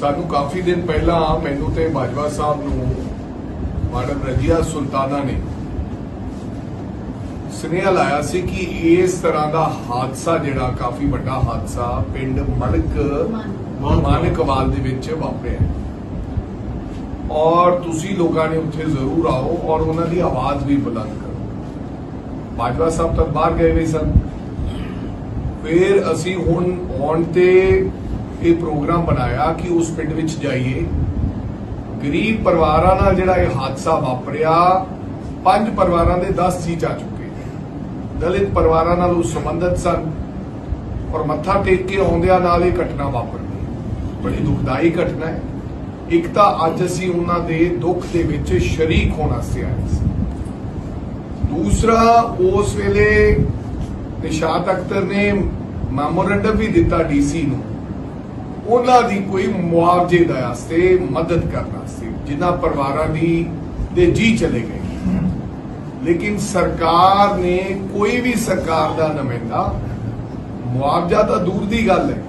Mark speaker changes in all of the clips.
Speaker 1: ਸਾਨੂੰ ਕਾਫੀ ਦਿਨ ਪਹਿਲਾਂ ਮੈਨੂੰ ਤੇ ਬਾਜਵਾ ਸਾਹਿਬ ਨੂੰ ਮੈਡਮ ਰਜੀਆ ਸੁਲਤਾਨਾ ਨੇ ਸੁਨੇਹਾ ਲਾਇਆ ਸੀ ਕਿ ਇਸ ਤਰ੍ਹਾਂ ਦਾ ਹਾਦਸਾ ਜਿਹੜਾ ਕਾਫੀ ਵੱਡਾ ਹਾਦਸਾ ਪਿੰਡ ਮਲਕ ਮਾਨਕਵਾਲ ਦੇ ਵਿੱਚ ਵਾਪਰਿਆ। ਔਰ ਤੁਸੀਂ ਲੋਕਾਂ ਨੇ ਉੱਥੇ ਜ਼ਰੂਰ ਆਓ ਔਰ ਉਹਨਾਂ ਦੀ ਆਵਾਜ਼ ਵੀ ਬੁਲੰਦ ਕਰੋ। ਬਾਜਵਾ ਸਾਹਿਬ ਤਾਂ ਬਾਹਰ ਗਏ ਹੋਏ ਸਨ। ਫਿਰ ਅਸੀਂ ਹੁਣ ਆਉਣ ਤੇ ਇਹ ਪ੍ਰੋਗਰਾਮ ਬਣਾਇਆ ਕਿ ਉਸ ਪਿੰਡ ਵਿੱਚ ਜਾਈਏ। ਗਰੀਬ ਪਰਿਵਾਰਾਂ ਨਾਲ ਜਿਹੜਾ ਇਹ ਹਾਦਸਾ ਵਾਪਰਿਆ, ਪੰਜ ਪਰਿਵਾਰਾਂ ਦੇ 10 ਜੀ ਜਾ ਚੁੱਕੇ ਦਲਿਤ ਪਰਿਵਾਰਾਂ ਨਾਲ ਉਹ ਸੰਬੰਧਿਤ ਸਨ ਔਰ ਮੱਥਾ ਟੇਕ ਕੇ ਆਉਂਦਿਆਂ ਨਾਲ ਇਹ ਘਟਨਾ ਵਾਪਰ। ਗਈ ਬੜੀ ਦੁਖਦਾਈ ਘਟਨਾ ਹੈ। ਇੱਕ ਤਾਂ ਅੱਜ ਅਸੀਂ ਉਹਨਾਂ ਦੇ ਦੁੱਖ ਦੇ ਵਿੱਚ ਸ਼ਰੀਕ ਹੋਣ ਵਾਸਤੇ ਆਏ ਸੀ। ਦੂਸਰਾ, ਉਸ ਵੇਲੇ ਨਿਸ਼ਾਤ ਅਖਤਰ ਨੇ ਮੈਮੋਰੰਡਮ ਵੀ ਦਿੱਤਾ ਡੀਸੀ ਨੂੰ ਉਹਨਾਂ ਦੀ ਕੋਈ ਮੁਆਵਜ਼ੇ ਦਾ ਵਾਸਤੇ ਮਦਦ ਕਰਨ ਵਾਸਤੇ, ਜਿਨ੍ਹਾਂ ਪਰਿਵਾਰਾਂ ਦੀ, ਦੇ ਜੀ ਚਲੇ ਗਏ। ਲੇਕਿਨ ਸਰਕਾਰ ਨੇ ਕੋਈ ਵੀ ਸਰਕਾਰ ਦਾ ਨੁਮਾਇੰਦਾ ਮੁਆਵਜ਼ਾ ਤਾਂ ਦੂਰ ਦੀ ਗੱਲ ਹੈ।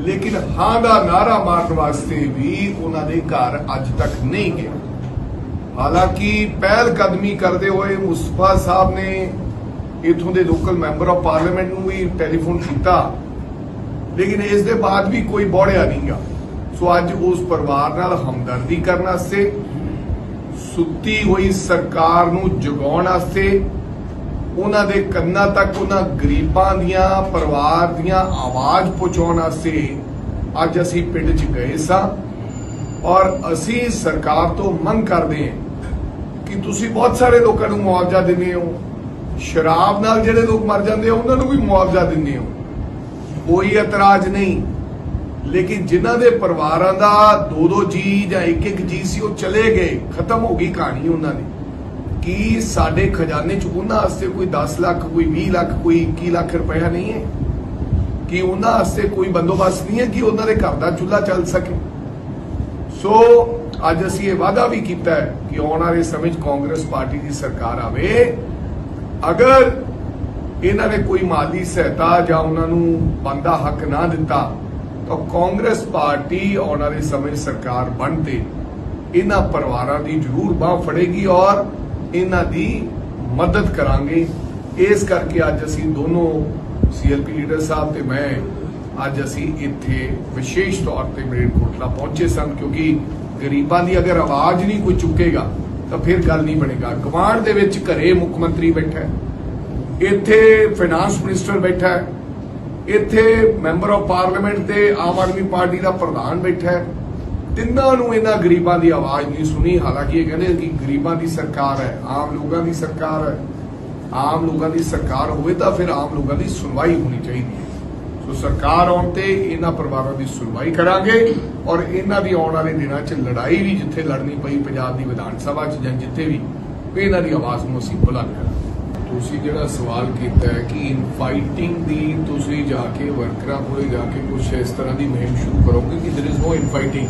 Speaker 1: ਲੇਕਿਨ ਹਾਂ ਦਾ ਨਾਰਾ ਮਾਰਨ ਵਾਸਤੇ ਵੀ ਉਹਨਾਂ ਦੇ ਘਰ ਅੱਜ ਤੱਕ ਨਹੀਂ ਗਿਆ। ਹਾਲਾਂਕਿ ਪਹਿਲ ਕਦਮੀ ਕਰਦੇ ਹੋਏ ਮੁਸਤਫਾ ਸਾਹਿਬ ਨੇ ਇਥੋਂ ਦੇ ਲੋਕਲ ਮੈਂਬਰ ਆਫ ਪਾਰਲੀਮੈਂਟ ਨੂੰ ਵੀ ਟੈਲੀਫੋਨ ਕੀਤਾ। ਲੇਕਿਨ ਇਸ ਦੇ ਬਾਅਦ ਵੀ ਕੋਈ ਬੋੜਿਆ ਨਹੀਂਗਾ। ਸੋ ਅੱਜ ਉਸ ਪਰਿਵਾਰ ਨਾਲ ਹਮਦਰਦੀ ਕਰਨ ਵਾਸਤੇ, ਸੁੱਤੀ ਹੋਈ ਸਰਕਾਰ ਨੂੰ ਜਗਾਉਣ ਵਾਸਤੇ, ਉਹਨਾਂ ਦੇ ਕੰਨਾਂ ਤੱਕ ਉਹਨਾਂ ਗਰੀਬਾਂ ਦੀਆਂ, ਪਰਿਵਾਰ ਦੀਆਂ ਆਵਾਜ਼ ਪਹੁੰਚਾਉਣ ਵਾਸਤੇ ਅੱਜ ਅਸੀਂ ਪਿੰਡ 'ਚ ਗਏ ਸਾਂ ਔਰ ਅਸੀਂ ਸਰਕਾਰ ਤੋਂ ਮੰਗ ਕਰਦੇ ਹਾਂ ਕਿ ਤੁਸੀਂ ਬਹੁਤ ਸਾਰੇ ਲੋਕਾਂ ਨੂੰ ਮੁਆਵਜ਼ਾ ਦਿੰਦੇ ਹੋ। ਸ਼ਰਾਬ ਨਾਲ ਜਿਹੜੇ ਲੋਕ ਮਰ ਜਾਂਦੇ ਆ, ਉਹਨਾਂ ਨੂੰ ਵੀ ਮੁਆਵਜ਼ਾ ਦਿੰਦੇ ਹੋ। ਕੋਈ ਇਤਰਾਜ਼ ਨਹੀਂ। ਲੇਕਿਨ ਜਿਨ੍ਹਾਂ ਦੇ ਪਰਿਵਾਰਾਂ ਦਾ ਦੋ ਦੋ ਜੀ ਜਾਂ ਇੱਕ ਇੱਕ ਜੀ ਸੀ, ਉਹ ਚਲੇ ਗਏ। ਖਤਮ ਹੋ ਗਈ ਕਹਾਣੀ ਉਹਨਾਂ ਦੀ। ਕੀ ਸਾਡੇ ਖਜ਼ਾਨੇ ਚ ਉਹਨਾਂ ਵਾਸਤੇ ਕੋਈ 10 ਲੱਖ, ਕੋਈ 20 ਲੱਖ, ਕੋਈ 21 ਲੱਖ ਰੁਪਇਆ ਨਹੀਂ ਹੈ? ਕਿ ਉਹਨਾਂ ਵਾਸਤੇ ਕੋਈ ਬੰਦੋਬਸਤ ਨਹੀਂ ਹੈ ਕਿ ਉਹਨਾਂ ਦੇ ਘਰ ਦਾ ਚੁੱਲ੍ਹਾ ਚੱਲ ਸਕੇ? ਸੋ, ਅੱਜ ਅਸੀਂ ਇਹ ਵਾਅਦਾ ਵੀ ਕੀਤਾ ਹੈ ਕਿ ਆਉਣ ਵਾਲੇ ਸਮੇਂ 'ਚ ਕਾਂਗਰਸ ਪਾਰਟੀ ਦੀ ਸਰਕਾਰ ਆਵੇ। ਅਗਰ ਇਹਨਾਂ ਨੇ ਕੋਈ ਮਾਲੀ ਸਹਾਇਤਾ ਜਾਂ ਉਹਨਾਂ ਨੂੰ ਬੰਦਾ ਹੱਕ ਨਾ ਦਿੱਤਾ, ਤਾਂ ਕਾਂਗਰਸ ਪਾਰਟੀ ਆਉਣ ਵਾਲੇ ਸਮੇਂ ਸਰਕਾਰ ਬਣ ਤੇ ਇਹਨਾਂ ਪਰਿਵਾਰਾਂ ਦੀ ਜ਼ਰੂਰ ਬਾਹ ਫੜੇਗੀ ਔਰ ਇਹਨਾਂ ਦੀ ਮਦਦ ਕਰਾਂਗੇ। ਇਸ ਕਰਕੇ ਅੱਜ ਅਸੀਂ ਦੋਨੋਂ ਸੀਐਲਪੀ ਲੀਡਰ ਸਾਹਿਬ ਤੇ ਮੈਂ ਅੱਜ ਅਸੀਂ ਇੱਥੇ ਵਿਸ਼ੇਸ਼ ਤੌਰ ਤੇ ਮਰੇਟਕੋਟਲਾ ਪਹੁੰਚੇ ਸਨ ਕਿਉਂਕਿ ਗਰੀਬਾਂ ਦੀ ਅਗਰ ਆਵਾਜ਼ ਨਹੀਂ ਕੋਈ ਚੁੱਕੇਗਾ, ਤਾਂ ਫਿਰ ਗੱਲ ਨਹੀਂ ਬਣੇਗਾ। ਗਵਾਂਢ ਦੇ ਵਿੱਚ ਘਰੇ ਮੁੱਖ ਮੰਤਰੀ ਬੈਠਾ ਇੱਥੇ ਫਾਈਨਾਂਸ ਮਿਨਿਸਟਰ ਬੈਠਾ ਹੈ, ਇੱਥੇ ਮੈਂਬਰ ਆਫ ਪਾਰਲੀਮੈਂਟ ਤੇ ਆਮ ਆਦਮੀ ਪਾਰਟੀ ਦਾ ਪ੍ਰਧਾਨ ਬੈਠਾ ਹੈ। ਤਿੰਨਾਂ ਨੂੰ ਇਹਨਾਂ ਗਰੀਬਾਂ ਦੀ ਆਵਾਜ਼ ਨਹੀਂ ਸੁਣੀ। ਹਾਲਾਂਕਿ ਇਹ ਕਹਿੰਦੇ ਕਿ ਗਰੀਬਾਂ ਦੀ ਸਰਕਾਰ ਹੈ, ਆਮ ਲੋਕਾਂ ਦੀ ਸਰਕਾਰ ਹੈ। ਆਮ ਲੋਕਾਂ ਦੀ ਸਰਕਾਰ ਹੋਵੇ ਤਾਂ ਫਿਰ ਆਮ ਲੋਕਾਂ ਦੀ ਸੁਣਵਾਈ ਹੋਣੀ ਚਾਹੀਦੀ ਹੈ। ਸੋ ਸਰਕਾਰ ਆਉਣ ਤੇ ਇਹਨਾਂ ਪਰਿਵਾਰਾਂ ਦੀ ਸੁਣਵਾਈ ਕਰਾਂਗੇ ਔਰ ਇਹਨਾਂ ਦੀ ਆਉਣ ਵਾਲੇ ਦਿਨਾਂ 'ਚ ਲੜਾਈ ਵੀ ਜਿੱਥੇ ਲੜਨੀ ਪਈ, ਪੰਜਾਬ ਦੀ ਵਿਧਾਨ ਸਭਾ 'ਚ ਜਾਂ ਜਿੱਥੇ ਵੀ, ਇਹਨਾਂ ਦੀ ਆਵਾਜ਼ ਨੂੰ ਅਸੀਂ ਬੁਲੰਦ ਕਰਾਂਗੇ। ਤੁਸੀਂ ਜਿਹੜਾ ਸਵਾਲ ਕੀਤਾ ਹੈ ਕਿ ਇਨਫਾਈਟਿੰਗ ਦੀ ਤੁਸੀਂ ਜਾ ਕੇ ਵਰਕਰਾਂ ਕੋਲੇ ਜਾ ਕੇ ਕੁਝ ਇਸ ਤਰ੍ਹਾਂ ਦੀ ਮੁਹਿੰਮ ਸ਼ੁਰੂ ਕਰੋਗੇ ਕਿ there is no ਇਨਫਾਈਟਿੰਗ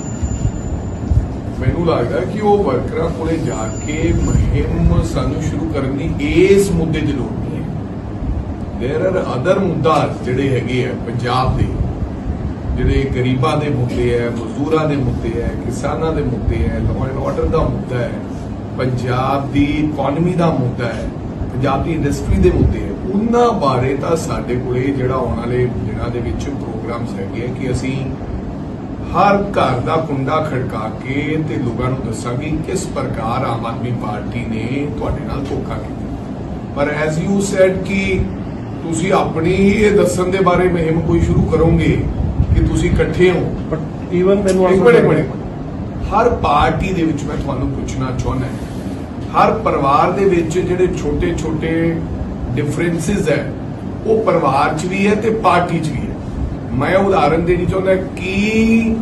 Speaker 1: ਮੈਨੂੰ ਲੱਗਦਾ ਕਿ ਉਹ ਵਰਕਰਾਂ ਕੋਲੇ ਜਾ ਕੇ ਮੁਹਿੰਮ ਸਾਨੂੰ ਸ਼ੁਰੂ ਕਰਨ ਦੀ ਇਸ ਮੁੱਦੇ ਦੀ ਲੋੜ ਨਹੀਂ ਹੈ। ਦੇਰ ਆਰ ਅਦਰ ਮੁੱਦਾ ਜਿਹੜੇ ਹੈਗੇ ਆ ਪੰਜਾਬ ਦੇ, ਜਿਹੜੇ ਗਰੀਬਾਂ ਦੇ ਮੁੱਦੇ ਹੈ ਮਜ਼ਦੂਰਾਂ ਦੇ ਮੁੱਦੇ ਹੈ ਕਿਸਾਨਾਂ ਦੇ ਮੁੱਦੇ ਹੈ ਲਾਅ ਐਂਡ ਆਰਡਰ ਦਾ ਮੁੱਦਾ ਹੈ, ਪੰਜਾਬ ਦੀ ਇਕਨੋਮੀ ਦਾ ਮੁੱਦਾ ਹੈ। ਪੰਜਾਬ ਦੀ ਇੰਡਸਟਰੀ ਦੇ ਮੁੱਦੇ ਹੈ ਉਹਨਾਂ ਬਾਰੇ ਤਾਂ ਸਾਡੇ ਕੋਲੇ ਜਿਹੜਾ ਆਉਣ ਵਾਲੇ ਦਿਨਾਂ ਦੇ ਵਿੱਚ ਪ੍ਰੋਗਰਾਮਸ ਹੈਗੇ ਕਿ ਅਸੀਂ ਹਰ ਘਰ ਦਾ ਕੁੰਡਾ ਖੜਕਾ ਕੇ ਤੇ ਲੋਕਾਂ ਨੂੰ ਦੱਸਾਂਗੇ ਕਿਸ ਪ੍ਰਕਾਰ ਆਮ ਆਦਮੀ ਪਾਰਟੀ ਨੇ ਤੁਹਾਡੇ ਨਾਲ ਧੋਖਾ ਕੀਤਾ। ਪਰ ਐਜ਼ ਯੂ ਸੈਡ ਕਿ ਤੁਸੀਂ ਆਪਣੀ ਹੀ ਇਹ ਦੱਸਣ ਦੇ ਬਾਰੇ ਮੁਹਿੰਮ ਕੋਈ ਸ਼ੁਰੂ ਕਰੋਗੇ ਕਿ ਤੁਸੀਂ ਇਕੱਠੇ ਹੋ।
Speaker 2: ਬਟ ਈਵਨ ਮੈਨੂੰ
Speaker 1: ਮਿੰਟ। ਹਰ ਪਾਰਟੀ ਦੇ ਵਿੱਚ ਮੈਂ ਤੁਹਾਨੂੰ ਪੁੱਛਣਾ ਚਾਹੁੰਦਾ ਹਰ ਪਰਿਵਾਰ ਦੇ ਵਿੱਚ ਜਿਹੜੇ ਛੋਟੇ-ਛੋਟੇ ਡਿਫਰੈਂਸਸ ਹੈ, ਉਹ ਪਰਿਵਾਰ 'ਚ ਵੀ ਹੈ ਤੇ ਪਾਰਟੀ 'ਚ ਵੀ ਹੈ। ਮੈਂ ਉਦਾਹਰਨ ਦੇਣੀ ਚਾਹੁੰਦਾ ਕਿ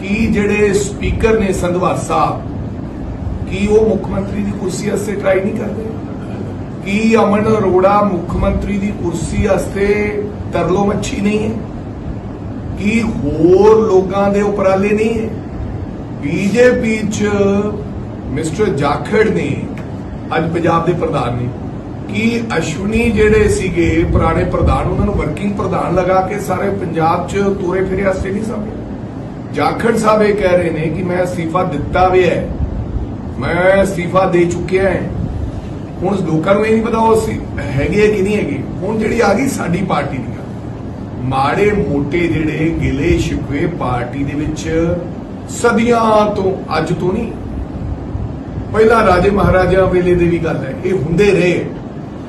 Speaker 1: ਕੀ ਜਿਹੜੇ ਸਪੀਕਰ ਨੇ ਸੰਧਵਾਰ ਸਾਹਿਬ, ਕੀ ਉਹ ਮੁੱਖ ਮੰਤਰੀ ਦੀ ਕੁਰਸੀ ਵਾਸਤੇ ਟਰਾਈ ਨਹੀਂ ਕਰਦੇ? ਕੀ ਅਮਨ ਅਰੋੜਾ ਮੁੱਖ ਮੰਤਰੀ ਦੀ ਕੁਰਸੀ ਵਾਸਤੇ ਤਰਲੋ ਮੱਛੀ ਨਹੀਂ ਹੈ? ਕੀ ਹੋਰ ਲੋਕਾਂ ਦੇ ਉਪਰਾਲੇ ਨਹੀਂ ਹੈ? ਬੀਜੇਪੀ ਚ ਮਿਸਟਰ ਜਾਖੜ ਨੇ ਅੱਜ ਪੰਜਾਬ ਦੇ ਪ੍ਰਧਾਨ ਨੇ ਕਿ ਅਸ਼ਵਨੀ ਜਿਹੜੇ ਸੀਗੇ ਪੁਰਾਣੇ ਪ੍ਰਧਾਨ, ਉਹਨਾਂ ਨੂੰ ਵਰਕਿੰਗ ਪ੍ਰਧਾਨ ਲਗਾ ਕੇ ਸਾਰੇ ਪੰਜਾਬ ਚ ਤੋਰੇ ਫਿਰੇ ਵਾਸਤੇ ਨਹੀਂ ਸਮਝੇ ਜਾਖੜ ਸਾਹਿਬ ਇਹ ਕਹਿ ਰਹੇ ਨੇ ਕਿ ਮੈਂ ਅਸਤੀਫਾ ਦਿੱਤਾ ਵੀ ਹੈ। ਮੈਂ ਅਸਤੀਫਾ ਦੇ ਚੁੱਕਿਆ ਹਾਂ। ਹੁਣ ਲੋਕਾਂ ਨੂੰ ਇਹ ਨਹੀਂ ਪਤਾ ਉਹ ਸੀ ਹੈਗੇ ਕਿ ਨਹੀਂ ਹੈਗੇ। ਹੁਣ ਜਿਹੜੀ ਆ ਗਈ ਸਾਡੀ ਪਾਰਟੀ ਦੀ ਮਾੜੇ ਮੋਟੇ ਜਿਹੜੇ ਗਿਲੇ ਸ਼ਿਕਵੇ ਪਾਰਟੀ ਦੇ ਵਿੱਚ ਸਦੀਆਂ ਤੋਂ, ਅੱਜ ਤੋਂ ਨਹੀਂ ਪਹਿਲਾਂ ਰਾਜੇ ਮਹਾਰਾਜਾ ਵੇਲੇ ਦੀ ਵੀ ਗੱਲ ਹੈ, ਇਹ ਹੁੰਦੇ ਰਹੇ।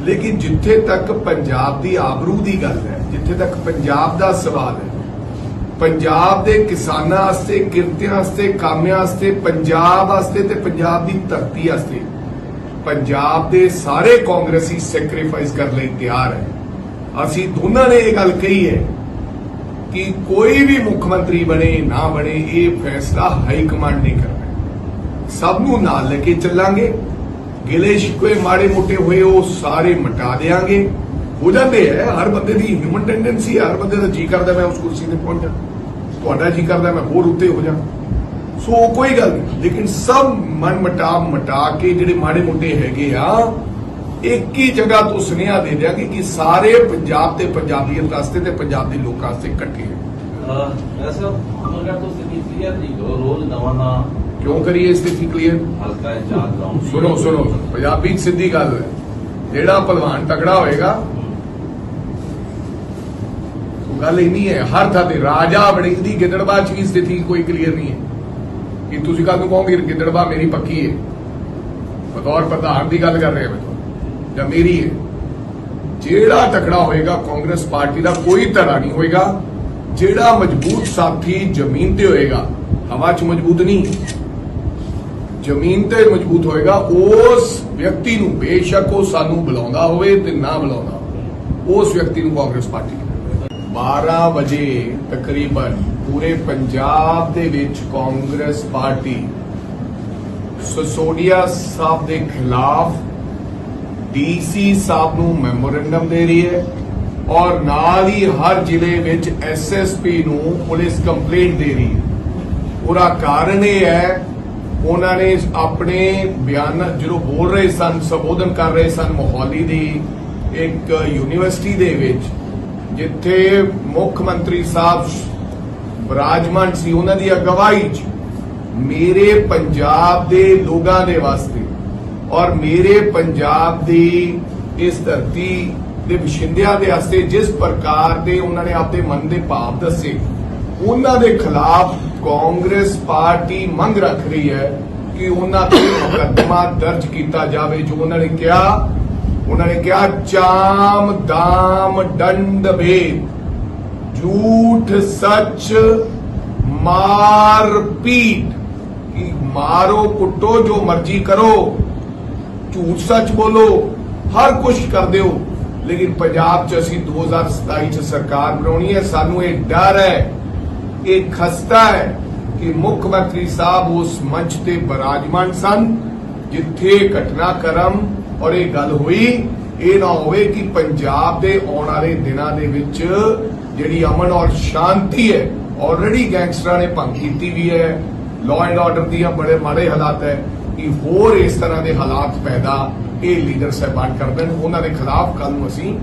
Speaker 1: ਲੇਕਿਨ ਜਿੱਥੇ ਤੱਕ ਪੰਜਾਬ ਦੀ ਆਬਰੂ ਦੀ ਗੱਲ ਹੈ, ਜਿੱਥੇ ਤੱਕ ਪੰਜਾਬ ਦਾ ਸਵਾਲ ਹੈ, ਪੰਜਾਬ ਦੇ ਕਿਸਾਨਾਂ ਵਾਸਤੇ, ਕਿਰਤੀਆਂ ਵਾਸਤੇ, ਕਾਮਿਆਂ ਵਾਸਤੇ, ਪੰਜਾਬ ਵਾਸਤੇ ਤੇ ਪੰਜਾਬ ਦੀ ਧਰਤੀ ਵਾਸਤੇ, ਪੰਜਾਬ ਦੇ ਸਾਰੇ ਕਾਂਗਰਸੀ ਸੈਕਰੀਫਾਈਸ ਕਰਨ ਲਈ ਤਿਆਰ ਹੈ। ਅਸੀਂ ਦੋਨਾਂ ਨੇ ਇਹ ਗੱਲ ਕਹੀ ਹੈ ਕਿ ਕੋਈ ਵੀ ਮੁੱਖ ਮੰਤਰੀ ਬਣੇ, ਨਾ ਬਣੇ, ਇਹ ਫੈਸਲਾ ਹਾਈ ਕਮਾਂਡ ਨੇ ਕਰਨਾ ਸਭ ਨੂੰ ਨਾਲ ਲੈ ਕੇ ਚੱਲਾਂਗੇ। ਗਿਲੇ ਸ਼ਿਕਵੇ ਮਾੜੇ ਮੋਟੇ ਹੋਏ ਉਹ ਸਾਰੇ ਮਿਟਾ ਦੇਾਂਗੇ। ਹੋ ਜਾਂਦੇ ਹੈ ਹਰ ਬੰਦੇ ਦੀ ਹਿਊਮਨ ਟੈਂਡੈਂਸੀ ਹਰ ਬੰਦੇ ਦਾ ਜੀ ਕਰਦਾ ਮੈਂ ਉਸ ਕੁਰਸੀ ਤੇ ਪਹੁੰਚ ਜਾ। ਤੁਹਾਡਾ ਜੀ ਕਰਦਾ ਮੈਂ ਹੋਰ ਉੱਤੇ ਹੋ ਜਾ। ਸੋ ਕੋਈ ਗੱਲ ਨਹੀਂ ਲੇਕਿਨ ਸਭ ਮਨ ਮਟਾ ਮਟਾ ਕੇ ਜਿਹੜੇ ਮਾੜੇ ਮੋਟੇ ਹੈਗੇ ਆ, ਇੱਕ ਹੀ ਜਗ੍ਹਾ ਤੋਂ ਸੁਨੇਹਾ ਦੇ ਦਿਆਂਗੇ ਕਿ ਸਾਰੇ ਪੰਜਾਬ ਤੇ ਪੰਜਾਬੀਅਤ ਵਾਸਤੇ ਤੇ ਪੰਜਾਬ ਦੇ ਲੋਕਾਂ ਵਾਸਤੇ ਇਕੱਠੇ। ਹੈ
Speaker 2: ਵੈਸੇ ਅਮਰਗੜ ਤੋਂ ਸਥਿਤੀ ਕਲੀਅਰ ਨਹੀਂ? ਕਰੋ ਨਵਾਂ ਨਵਾਂ
Speaker 1: ਕਿਉਂ ਕਰੀਏ ਸਥਿਤੀ ਕਲੀਅਰ ਸੁਣੋ ਸੁਣੋ ਪੰਜਾਬੀ 'ਚ ਸਿੱਧੀ ਗੱਲ ਹੈ। ਜਿਹੜਾ ਪਹਿਲਵਾਨ ਤਕੜਾ ਹੋਏਗਾ ਗੱਲ ਇਹ ਨਹੀਂ ਹੈ ਹਰ ਥਾਂ ਤੇ ਰਾਜਾ ਵੜਿੰਗ ਦੀ ਗਿੱਦੜਬਾਹ 'ਚ ਵੀ ਸਥਿਤੀ ਕੋਈ ਕਲੀਅਰ ਨਹੀਂ ਹੈ। ਕਿ ਤੁਸੀਂ ਕੱਲ ਨੂੰ ਕਹੋਗੇ ਗਿੱਦੜਬਾਹ ਮੇਰੀ ਪੱਕੀ ਹੈ? ਬਤੌਰ ਪ੍ਰਧਾਨ ਦੀ ਗੱਲ ਕਰ ਰਹੇ ਮੈਂ। ਜਾਂ ਮੇਰੀ ਹੈ। ਜਿਹੜਾ ਤਕੜਾ ਹੋਏਗਾ ਕਾਂਗਰਸ ਪਾਰਟੀ ਦਾ ਕੋਈ ਧੜਾ ਨਹੀਂ ਹੋਏਗਾ। ਜਿਹੜਾ ਮਜ਼ਬੂਤ ਸਾਥੀ ਜ਼ਮੀਨ ਤੇ ਹੋਏਗਾ ਹਵਾ 'ਚ ਮਜ਼ਬੂਤ ਨਹੀਂ। ਜ਼ਮੀਨ ਤੇ ਮਜ਼ਬੂਤ ਹੋਏਗਾ, ਉਸ ਵਿਅਕਤੀ ਨੂੰ ਬੇਸ਼ੱਕ ਉਹ ਸਾਨੂੰ ਬੁਲਾਉਂਦਾ ਹੋਵੇ ਤੇ ਨਾ ਬੁਲਾਉਂਦਾ ਹੋਵੇ। ਉਸ ਵਿਅਕਤੀ ਨੂੰ ਕਾਂਗਰਸ ਪਾਰਟੀ 12 ਵਜੇ ਤਕਰੀਬਨ ਪੂਰੇ ਪੰਜਾਬ ਦੇ ਵਿੱਚ ਕਾਂਗਰਸ ਪਾਰਟੀ ਸਸੋਡੀਆ ਸਾਹਿਬ ਦੇ ਖਿਲਾਫ ਡੀਸੀ ਸਾਹਿਬ ਨੂੰ ਮੈਮੋਰੈਂਡਮ ਦੇ ਰਹੀ ਹੈ ਔਰ ਨਾਲ ਹੀ ਹਰ ਜ਼ਿਲ੍ਹੇ ਵਿੱਚ ਐਸਐਸਪੀ ਨੂੰ ਪੁਲਿਸ ਕੰਪਲੇਂਟ ਦੇ ਰਹੀ ਹੈ। ਉਹਦਾ ਕਾਰਨ ਇਹ ਹੈ ਉਹਨਾਂ ਨੇ ਆਪਣੇ ਬਿਆਨ ਜਦੋਂ ਬੋਲ ਰਹੇ ਸਨ, ਸੰਬੋਧਨ ਕਰ ਰਹੇ ਸਨ ਮੋਹਾਲੀ ਦੀ ਇੱਕ ਯੂਨੀਵਰਸਿਟੀ ਦੇ ਵਿੱਚ, ਜਿੱਥੇ ਮੁੱਖ ਮੰਤਰੀ ਸਾਹਿਬ ਵਿਰਾਜਮਾਨ ਸੀ, ਉਹਨਾਂ ਦੀ ਅਗਵਾਈ 'ਚ ਮੇਰੇ ਪੰਜਾਬ ਦੇ ਲੋਕਾਂ ਦੇ ਵਾਸਤੇ ਔਰ ਮੇਰੇ ਪੰਜਾਬ ਦੀ ਇਸ ਧਰਤੀ ਦੇ ਵਸਿੰਦਿਆਂ ਦੇ ਵਾਸਤੇ ਜਿਸ ਪ੍ਰਕਾਰ ਦੇ ਉਹਨਾਂ ਨੇ ਆਪਣੇ ਮਨ ਦੇ ਭਾਵ ਦੱਸੇ, ਉਹਨਾਂ ਦੇ ਖਿਲਾਫ ਕਾਂਗਰਸ ਪਾਰਟੀ ਮੰਗ ਰੱਖ ਰਹੀ ਹੈ ਕਿ ਉਹਨਾਂ ਤੇ ਮੁਕੱਦਮਾ ਦਰਜ ਕੀਤਾ ਜਾਵੇ, ਜੋ ਉਹਨਾਂ ਨੇ ਕਿਹਾ, ਉਹਨਾਂ ਨੇ ਕਿਹਾ, ਚਾਮ ਦਾਮ ਦੰਡ ਭੇਦ, ਝੂਠ ਸੱਚ ਮਾਰ ਪੀਟ, ਕਿ ਮਾਰੋ, ਕੁੱਟੋ, ਜੋ ਮਰਜ਼ੀ ਕਰੋ, ਝੂਠ ਸੱਚ ਬੋਲੋ, ਹਰ ਕੁਝ ਕਰਦੇ ਹੋ ਲੇਕਿਨ ਪੰਜਾਬ 'ਚ ਅਸੀਂ 2027 'ਚ ਸਰਕਾਰ ਬਣਾਉਣੀ ਹੈ, ਸਾਨੂੰ ਇਹ ਡਰ ਹੈ ਇਹ ਖਸਤਾ ਹੈ ਕਿ ਮੁੱਖ ਮੰਤਰੀ ਸਾਹਿਬ ਉਸ ਮੰਚ ਤੇ ਬਰਾਜਮਾਨ ਸਨ, ਜਿੱਥੇ ਘਟਨਾਕ੍ਰਮ ਔਰ ਇਹ ਗੱਲ ਹੋਈ। ਇਹ ਨਾ ਹੋਵੇ ਕਿ ਪੰਜਾਬ ਦੇ ਆਉਣ ਵਾਲੇ ਦਿਨਾਂ ਦੇ ਵਿੱਚ ਜਿਹੜੀ ਅਮਨ ਔਰ ਸ਼ਾਂਤੀ ਹੈ ਆਲਰੇਡੀ ਗੈਂਗਸਟਰਾਂ ਨੇ ਭੰਗ ਕੀਤੀ ਵੀ ਹੈ। ਲਾਅ ਐਂਡ ਆਰਡਰ ਦੀਆਂ ਬੜੇ ਮਾੜੇ ਹਾਲਾਤ ਹੈ ਕਿ ਹੋਰ ਇਸ ਤਰ੍ਹਾਂ ਦੇ ਹਾਲਾਤ ਪੈਦਾ ਇਹ ਲੀਡਰ ਸਹਿਬਾਨ ਕਰਦੇ ਨੇ ਉਹਨਾਂ ਦੇ ਖਿਲਾਫ ਕੱਲ ਨੂੰ ਅਸੀਂ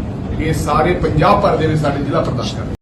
Speaker 1: ਇਹ ਸਾਰੇ ਪੰਜਾਬ ਭਰ ਦੇ ਵਿੱਚ ਸਾਡੇ ਜ਼ਿਲ੍ਹਾ ਪ੍ਰਦਰਸ਼ਨ ਕਰਾਂਗੇ